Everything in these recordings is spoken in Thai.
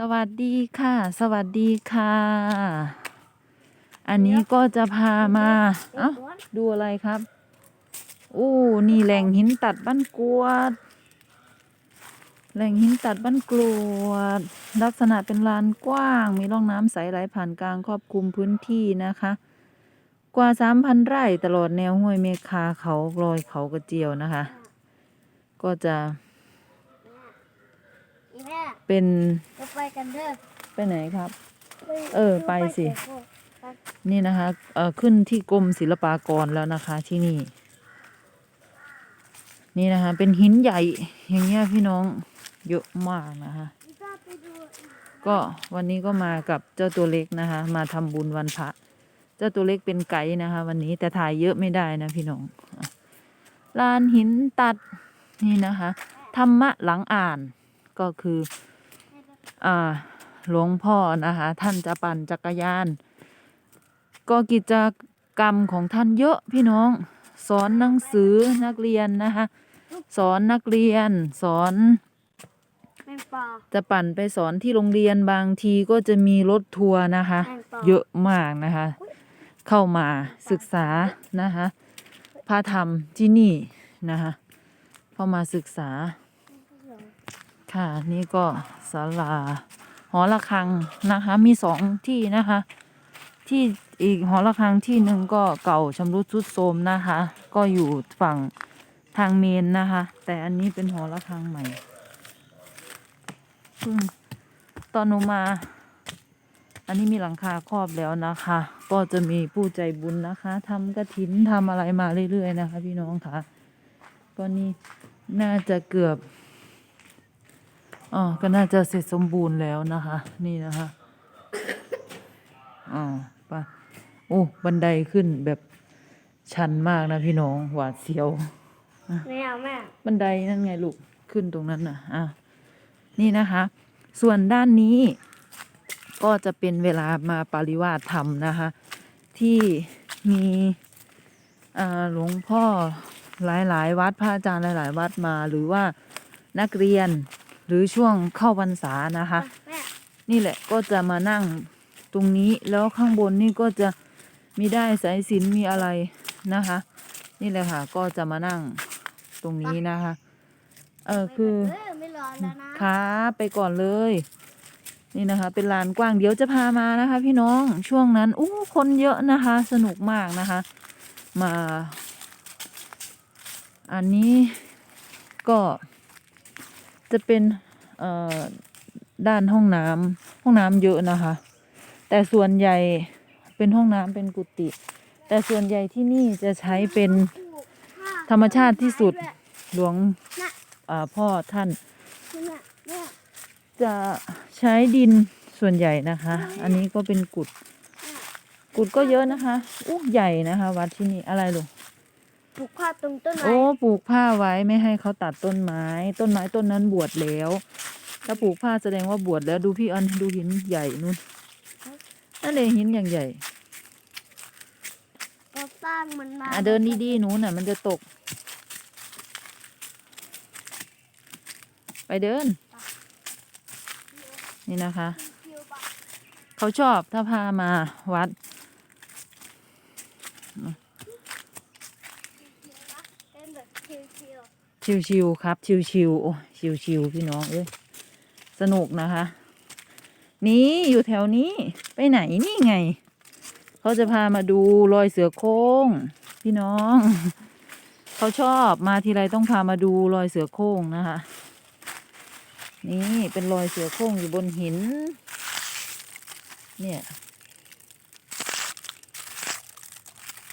สวัสดีค่ะ สวัสดีค่ะ อันนี้ก็จะพามา เอ้า ดูอะไรครับ อู้ นี่แหล่งหินตัดบ้านกรวด แหล่งหินตัดบ้านกรวด ลักษณะเป็นลานกว้าง มีร่องน้ำใสไหลผ่านกลางครอบคลุมพื้นที่นะคะ กว่าสามพันไร่ตลอดแนวห้วยเมฆาเขาลอยเขากระเจียวนะคะ ก็จะ อีแม่เป็นเราไปกันเถอะไปไหนครับไปเออไปสิเก็บพวกไปนี่นะคะเอ่อขึ้นที่กรมศิลปากรแล้วนะคะที่นี่ นี่นะคะ เป็นหินใหญ่อย่างเงี้ยพี่น้องเยอะมากนะคะอีป้าไปดูอีกก็วันนี้ก็มากับเจ้าตัวเล็กนะคะ มาทำบุญวันพระเจ้าตัวเล็กเป็นไกด์นะคะ วันนี้แต่ถ่ายเยอะไม่ได้นะพี่น้องอะลานหินตัดนี่นะคะธรรมะหลังอ่าน ก็คืออ่าหลวงพ่อนะคะ ท่านจะปั่นจักรยาน ก็กิจกรรมของท่านเยอะพี่น้อง สอนหนังสือนักเรียนนะคะ สอนนักเรียนสอนจะปั่นไปสอนที่โรงเรียนบางทีก็จะมีรถทัวร์นะคะ เยอะมากนะคะ เข้ามาศึกษานะคะพระธรรมที่นี่นะคะเข้ามาศึกษา ค่ะนี่ก็ศาลาหอระฆังนะคะ มีสองที่นะคะ ที่อีกหอระฆังที่หนึ่งก็เก่าชำรุดทรุดโทรมนะคะ ก็อยู่ฝั่งทางเมนนะคะ แต่อันนี้เป็นหอระฆังใหม่เพิ่งตอนหนูมา อันนี้มีหลังคาครอบแล้วนะคะ ก็จะมีผู้ใจบุญนะคะทำกระถินทำอะไรมาเรื่อยๆนะคะ พี่น้องค่ะก็นี่น่าจะเกือบ อ๋อก็น่าจะเสร็จสมบูรณ์แล้วนะคะ นี่นะคะอ๋อไปะโอ้บันไดขึ้นแบบชันมากนะพี่น้องหวาดเสียวไม่เอาแม่บันไดนั่นไงลูกขึ้นตรงนั้นน่ะอะนี่นะคะ ส่วนด้านนี้ก็จะเป็นเวลามาปริวาสธรรมนะคะ ที่มีอ่าหลวงพ่อหลาย ๆ วัดพระอาจารย์หลาย ๆ วัดมาหรือว่านักเรียน หรือช่วงเข้าพรรษานะคะแม่นี่แหละก็จะมานั่งตรงนี้แล้วข้างบนนี่ก็จะมีได้สายสิญจนมีอะไรนะคะ นี่แหละค่ะ ก็จะมานั่งตรงนี้นะคะ เออคือเออไม่ร้อนแล้วนะขาไปก่อนเลย นี่นะคะ เป็นลานกว้างเดี๋ยวจะพามานะคะ พี่น้องช่วงนั้นอู้คนเยอะนะคะ สนุกมากนะคะ มา อันนี้ก็ จะเป็นด้านห้องน้ำห้องน้ำเยอะนะคะ แต่ส่วนใหญ่เป็นห้องน้ำเป็นกุฏิแต่ส่วนใหญ่ที่นี่จะใช้เป็นธรรมชาติที่สุดหลวงพ่อท่าน จะใช้ดินส่วนใหญ่นะคะ อันนี้ก็เป็นกุด กุดก็เยอะนะคะอู้ใหญ่นะคะ วัดที่นี่อะไรลูก ปลูกผ้าตรงต้นไม้โอ้ปลูกผ้าไว้ไม่ให้เขาตัดต้นไม้ ต้นไม้ต้นนั้นบวชแล้ว ถ้าปลูกผ้าแสดงว่าบวชแล้วดูพี่อันดูหินใหญ่นู่นนั่นเลยหินอย่างใหญ่ก็สร้างมันมาอะเดินดีๆหนูน่ะ มันจะตก ไปเดิน นี่นะคะ เขาชอบถ้าพามาวัด เป็นแบบ ชิวชิวๆครับ ชิวๆโอ้ชิวๆพี่น้องเอ้ยสนุกนะคะ นี่อยู่แถวนี้ไปไหนนี่ไง เขาจะพามาดูรอยเสือโคร่งพี่น้อง เขาชอบมาทีไรต้องพามาดูรอยเสือโคร่งนะคะ นี่เป็นรอยเสือโคร่งอยู่บนหิน เนี่ย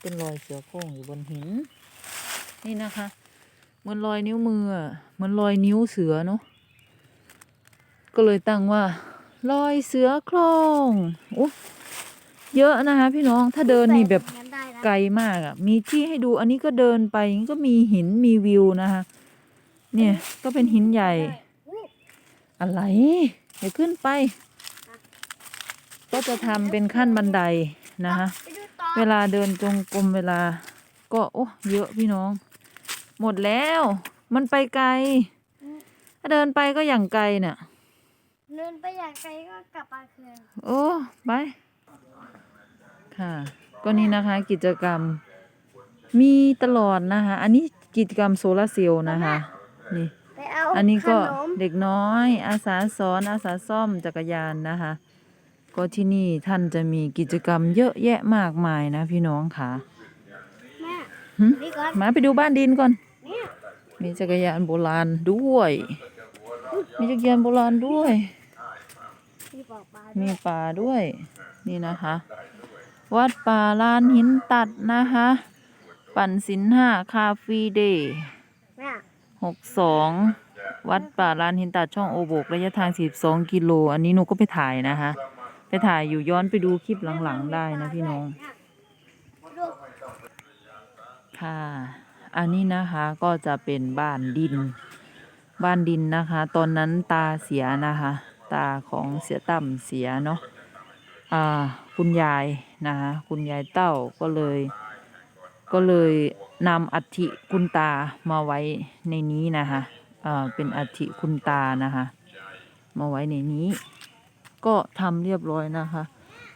เป็นรอยเสือโคร่งอยู่บนหิน นี่นะคะ เหมือนรอยนิ้วมืออะเหมือนรอยนิ้วเสือเนาะก็เลยตั้งว่า รอยเสือโคร่งโอ้เยอะนะคะพี่น้องถ้าๆเดินนี่แบบงั้นได้นะไกลมากอะ่ะ มีที่ให้ดูอันนี้ก็เดินไปก็มีหินมีวิวนะคะ เนี่ยก็เป็นหินใหญ่อู้อะไรอย่าขึ้นไป ก็จะทำเป็นขั้นบันไดนะคะไปดูต่อเวลาเดินจงกรมเวลา ก็โอ้เยอะพี่น้อง หมดแล้ว มันไปไกล ถ้าเดินไปก็อย่างไกลเนี่ยนเดินไปอย่างไกลก็กลับมาคืน โอ้ไป ค่ะ ก็นี่นะคะ กิจกรรม มีตลอดนะคะ อันนี้กิจกรรมโซลาร์เซลล์นะคะ นี่ไปเอาอันนี้ก็ขนมเด็กน้อย อาสาสอนอาสาซ่อมจักรยานนะคะ ก็ที่นี่ท่านจะมีกิจกรรมเยอะแยะมากมายนะพี่น้องค่ะแม่หึนี่ก่อนมาไปดูบ้านดินก่อนเนี่ย มีจักรยานโบราณด้วย มีจักรยานโบราณด้วยที่บอกปลามีป่าด้วย นี่นะคะ วัดป่าลานหินตัดนะคะ ปั่นสินห้าคาเฟีเดย์แม่หกสองวัดป่าลานหินตัดช่องโอโบกระยะทางสิบสองกิโล อันนี้หนูก็ไปถ่ายนะคะ ไปถ่ายอยู่ย้อนไปดูคลิปหลังๆได้นะพี่น้องดูค่ะ อันนี้นะคะก็จะเป็นบ้านดิน บ้านดินนะคะ ตอนนั้นตาเสียนะคะ ตาของเสียต่ำเสียเนาะอ่าคุณยายนะคะคุณยายเต้าก็เลย ก็เลยนำอัฐิคุณตามาไว้ในนี้นะคะอ่าเป็นอัฐิคุณตานะคะมาไว้ในนี้ ก็ทำเรียบร้อยนะคะ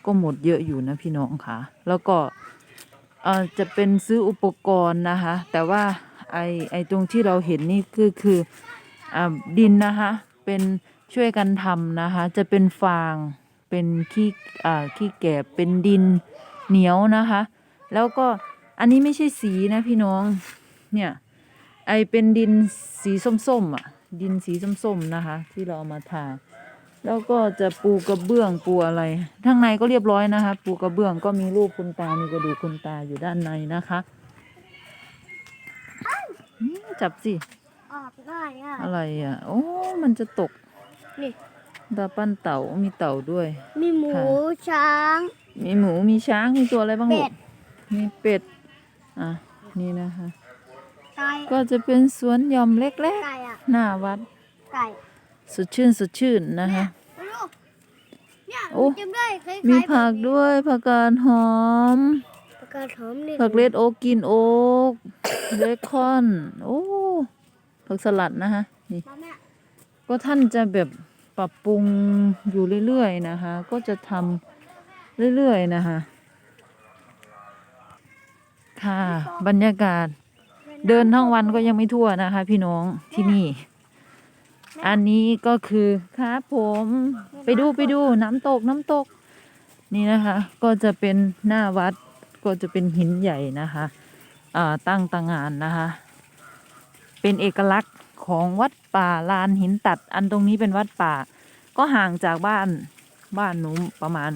ก็หมดเยอะอยู่นะพี่น้องค่ะ แล้วก็ เอ่อจะเป็นซื้ออุปกรณ์นะคะ แต่ว่าไอไอตรงที่เราเห็นนี่คือคืออ่าดินนะคะเป็นช่วยกันทำนะคะ จะเป็นฟางเป็นขี้อ่าขี้แกบเป็นดินเหนียวนะคะ แล้วก็อันนี้ไม่ใช่สีนะพี่น้องเนี่ยไอเป็นดินสีส้มๆอะดินสีส้มๆนะคะ ที่เราเอามาทา แล้วก็จะปูกระเบื้องปูอะไรข้างในก็เรียบร้อยนะคะ ปูกระเบื้องก็มีรูปคุณตา มีกระดูกคุณตาอยู่ด้านในนะคะอืมจับสิ ออกง่ายอะอะไรอะ โอ้ มันจะตกนี่ตาปั้นเต่า มีเต่าด้วย มีหมูค่ะ ช้าง มีหมู มีช้าง มีตัวอะไรบ้างลูเป็กด มีเป็ด อะ นี่นะคะ ไก่ก็จะเป็นสวนหย่อมเล็กไก่อะ ๆ หน้าวัด ไก่ สดชื่นสดชื่นนะคะลูกเนี่ยโอ้มันจำได้คล้ายๆมีแบบผักนี้ด้วยผักกาดหอมผักกาดหอมนี่ผักเลดโอ๊กกินโอ๊กเบคอน โอ้ผักสลัดนะคะนี่ มาแม่ก็ท่านจะแบบปรับปรุงอยู่เรื่อยๆนะคะ ก็จะทำเรื่อยๆนะคะ ค่ะ บรรยากาศ เดินทั้งวันก็ยังไม่ทั่วนะคะ พี่น้องที่นี่ อันนี้ก็คือครับผมไปดูไปดูน้ำตกน้ำตก นี่นะคะ ก็จะเป็นหน้าวัดก็จะเป็นหินใหญ่นะคะอ่าตั้งตางานนะคะ เป็นเอกลักษณ์ของวัดป่าลานหินตัด อันตรงนี้เป็นวัดป่า ก็ห่างจากบ้านบ้านหนูประมาณ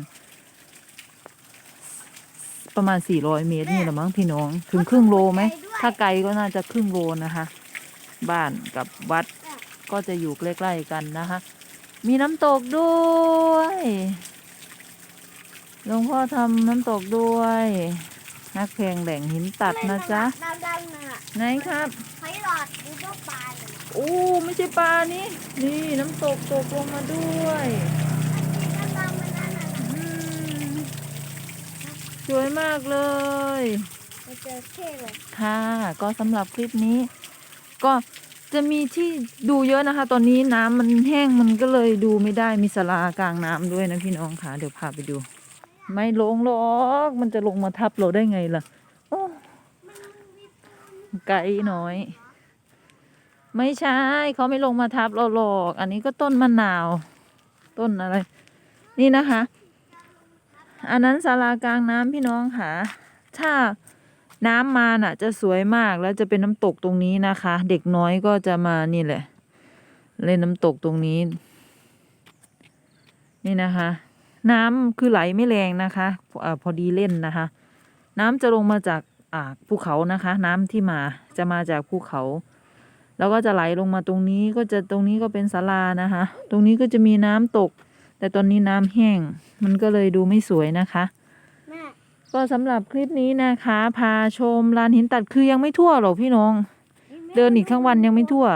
ประมาณ 400 เมตรนี่แหละมั้งพี่น้อง ถึงครึ่งโลไหม ถ้าไกลก็น่าจะครึ่งโลนะคะ บ้านกับวัด ก็จะอยู่ใกล้ๆกันนะคะ มีน้ำตกด้วยหลวงพ่อทำน้ำตกด้วย นักเพลงแหล่งหินตัดนะจ๊ะดำดำๆน่ะไหนครับไข่หลอดดูพวกปลาเนี่ยโอ้ไม่ใช่ปลานี่นี่น้ำตกตกลงมาด้วยดำดำๆมันนั่นน่ะอืมสวยมากเลยเราเจอเท่เลย ค่ะ ก็สำหรับคลิปนี้ ก็ จะมีที่ดูเยอะนะคะ ตอนนี้น้ำมันแห้งมันก็เลยดูไม่ได้มีสลากลางน้ำด้วยนะพี่น้องค่ะเดี๋ยวพาไปดู ไม่ลงหรอกมันจะลงมาทับเราได้ไงล่ะโอ้ไกลน้อย ไม่ใช่เขาไม่ลงมาทับเราหรอก อันนี้ก็ต้นมะนาว ต้นอะไร นี่นะคะ อันนั้นศาลากลางน้ำพี่น้องค่ะ ถ้า น้ำมาน่ะ จะสวยมากแล้วจะเป็นน้ำตกตรงนี้นะคะ เด็กน้อยก็จะมานี่แหละ เล่นน้ำตกตรงนี้ นี่นะคะ น้ำคือไหลไม่แรงนะคะเออพอดีเล่นนะคะ น้ำจะลงมาจากอ่าภูเขานะคะ น้ำที่มาจะมาจากภูเขา แล้วก็จะไหลลงมาตรงนี้ก็จะตรงนี้ก็เป็นศาลานะคะ ตรงนี้ก็จะมีน้ำตก แต่ตอนนี้น้ำแห้ง มันก็เลยดูไม่สวยนะคะ ก็สำหรับคลิปนี้นะคะ พาชมลานหินตัดคือยังไม่ทั่วหรอกพี่น้อง เดินอีกทั้งวันยังไม่ทั่ว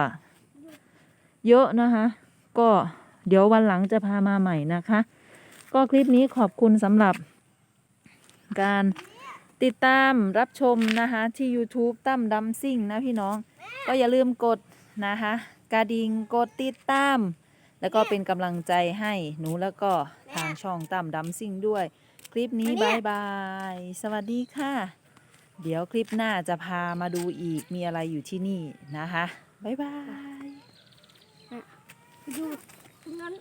เยอะนะคะ ก็เดี๋ยววันหลังจะพามาใหม่นะคะ ก็คลิปนี้ขอบคุณสำหรับ การติดตามรับชมนะคะ ที่ YouTube ตั้มดำซิ่งนะพี่น้อง ก็อย่าลืมกดนะคะกระดิ่งกดติดตามหแล้วก็เป็นกำลังใจให้หนูแล้วก็ทางช่องตั้มดัมซิ่งด้วยค ลิปนี้บายบาย สวัสดีค่ะ เดี๋ยวคลิปหน้าจะพามาดูอีกมีอะไรอยู่ที่นี่นะคะบ๊ายบายดูตรงนั้น